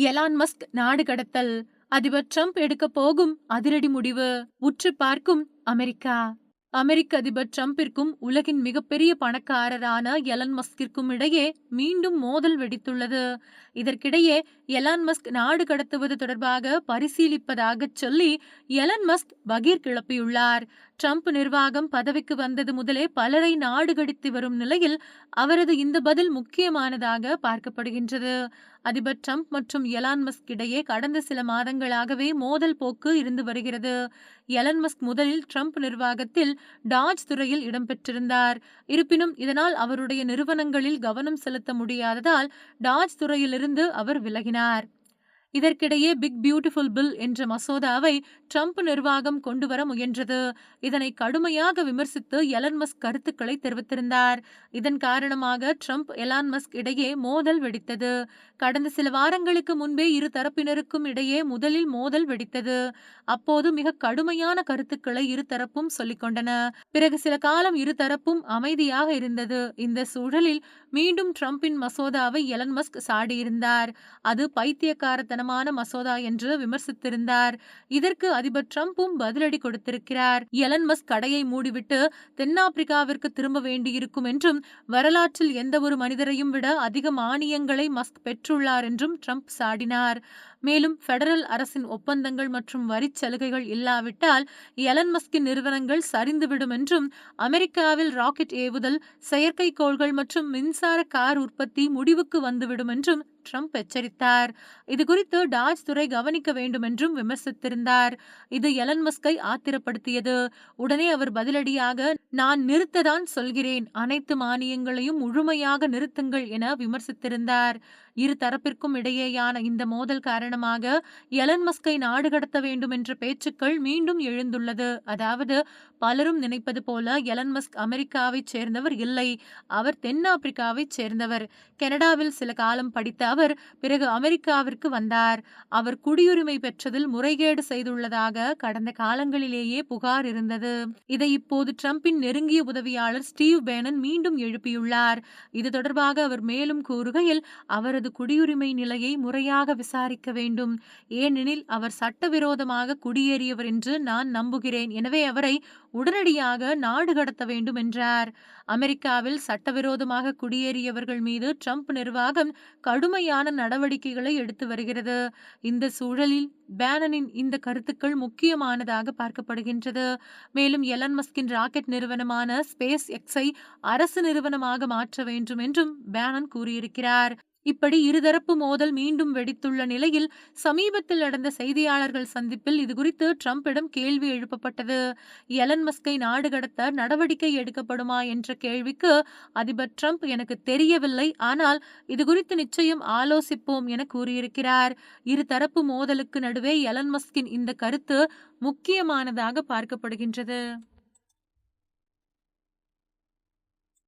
Elon Musk நாடு கடத்தல். அதிபர் ட்ரம்ப் எடுக்க போகும் அதிரடி முடிவு. உற்று பார்க்கும் அமெரிக்கா. அமெரிக்க அதிபர் ட்ரம்பிற்கும் உலகின் மிகப்பெரிய பணக்காரரான எலன் மஸ்கிற்கும் இடையே மீண்டும் மோதல் வெடித்துள்ளது. இதற்கிடையே எலான் மஸ்க் நாடு கடத்துவது தொடர்பாக பரிசீலிப்பதாக சொல்லி எலன் மஸ்க் பகீர் கிளப்பியுள்ளார். ட்ரம்ப் நிர்வாகம் பதவிக்கு வந்தது முதலே பலரை நாடு கடத்தி வரும் நிலையில் அவரது இந்த பதில் முக்கியமானதாக பார்க்கப்படுகின்றது. அதிபர் ட்ரம்ப் மற்றும் எலான் மஸ்க் இடையே கடந்த சில மாதங்களாகவே மோதல் போக்கு இருந்து வருகிறது. எலன் மஸ்க் முதலில் ட்ரம்ப் நிர்வாகத்தில் டாஜ் துறையில் இடம்பெற்றிருந்தார் இருப்பினும் இதனால் அவருடைய நிறுவனங்களில் கவனம் செலுத்த முடியாததால் டாஜ் துறையிலிருந்து அவர் விலகினார். இதற்கிடையே பிக் பியூட்டிஃபுல் பில் என்ற மசோதாவை ட்ரம்ப் நிர்வாகம் கொண்டுவர முயன்றது. இதனை கடுமையாக விமர்சித்து எலன் மஸ்க் கருத்துக்களை தெரிவித்திருந்தார். இதன் காரணமாக ட்ரம்ப் எலான் மஸ்க் இடையே மோதல் வெடித்தது. கடந்த சில வாரங்களுக்கு முன்பே இரு தரப்பினருக்கும் இடையே முதலில் மோதல் வெடித்தது. அப்போது மிக கடுமையான கருத்துக்களை இருதரப்பும் சொல்லிக்கொண்டன பிறகு சில காலம் இருதரப்பும் அமைதியாக இருந்தது. இந்த சூழலில் மீண்டும் ட்ரம்பின் மசோதாவை எலன் மஸ்க் சாடியிருந்தார். அது பைத்தியக்காரத்தன பைத்தியக்காரத்தனமான மசோதா என்று விமர்சித்திருந்தார். இதற்கு அதிபர் டிரம்பும் பதிலடி கொடுத்திருக்கிறார். எலன் மஸ்க் கடையை மூடிவிட்டு தென்னாப்பிரிக்காவிற்கு திரும்ப வேண்டியிருக்கும் என்றும் வரலாற்றில் எந்த ஒரு மனிதரையும் விட அதிக மானியங்களை மஸ்க் பெற்றுள்ளார் என்றும் ட்ரம்ப் சாடினார். மேலும் பெடரல் அரசின் ஒப்பந்தங்கள் மற்றும் வரி சலுகைகள் இல்லாவிட்டால் எலன் மஸ்கின் நிறுவனங்கள் சரிந்துவிடும் என்றும் அமெரிக்காவில் ராக்கெட் ஏவுதல் செயற்கைக்கோள்கள் மற்றும் மின்சார கார் உற்பத்தி முடிவுக்கு வந்துவிடும் என்றும் ட்ரம்ப் எச்சரித்தார். இது குறித்து டாஜ் துறை கவனிக்க வேண்டும் என்றும் விமர்சித்திருந்தார். இது எலன் மஸ்கை ஆத்திரப்படுத்தியது. உடனே அவர் பதிலடியாக நான் நிறுத்ததான் சொல்கிறேன். அனைத்து மானியங்களையும் முழுமையாக நிறுத்துங்கள் என விமர்சித்திருந்தார். இரு தரப்பிற்கும் இடையேயான இந்த மோதல் காரணமாக எலன் மஸ்கை நாடு கடத்த வேண்டும் என்ற பேச்சுக்கள் மீண்டும் எழுந்துள்ளது. அதாவது பலரும் நினைப்பது போல எலன் மஸ்க் அமெரிக்காவைச் சேர்ந்தவர் இல்லை. அவர் தென்னாப்பிரிக்காவைச் சேர்ந்தவர். கனடாவில் சில காலம் படித்த அவர் அவர் பிறகு அமெரிக்காவிற்கு வந்தார். அவர் குடியுரிமை பெற்றதில் முறைகேடு செய்துள்ளதாக கடந்த காலங்களிலேயே புகார் இருந்தது. இதை இப்போது டிரம்பின் நெருங்கிய உதவியாளர் ஸ்டீவ் பேனன் மீண்டும் எழுப்பியுள்ளார். இது தொடர்பாக அவர் மேலும் கூறுகையில் அவரது குடியுரிமை நிலையை முறையாக விசாரிக்க வேண்டும். ஏனெனில் அவர் சட்டவிரோதமாக குடியேறியவர் என்று நான் நம்புகிறேன். எனவே அவரை உடனடியாக நாடு கடத்த வேண்டும் என்றார். அமெரிக்காவில் சட்டவிரோதமாக குடியேறியவர்கள் மீது ட்ரம்ப் நிர்வாகம் கடுமையான நடவடிக்கைகளை எடுத்து வருகிறது. இந்த சூழலில் பேனனின் இந்த கருத்துக்கள் முக்கியமானதாக பார்க்கப்படுகின்றது. மேலும் எலன் மஸ்கின் ராக்கெட் நிறுவனமான ஸ்பேஸ் எக்ஸை அரசு நிறுவனமாக மாற்ற வேண்டும் என்றும் பேனன் கூறியிருக்கிறார். இப்படி இருதரப்பு மோதல் மீண்டும் வெடித்துள்ள நிலையில் சமீபத்தில் நடந்த செய்தியாளர்கள் சந்திப்பில் இதுகுறித்து ட்ரம்பிடம் கேள்வி எழுப்பப்பட்டது. எலன் மஸ்கை நாடு கடத்த நடவடிக்கை எடுக்கப்படுமா என்ற கேள்விக்கு அதிபர் ட்ரம்ப் எனக்கு தெரியவில்லை. ஆனால் இதுகுறித்து நிச்சயம் ஆலோசிப்போம் என கூறியிருக்கிறார். இருதரப்பு மோதலுக்கு நடுவே எலன் மஸ்கின் இந்த கருத்து முக்கியமானதாக பார்க்கப்படுகின்றது.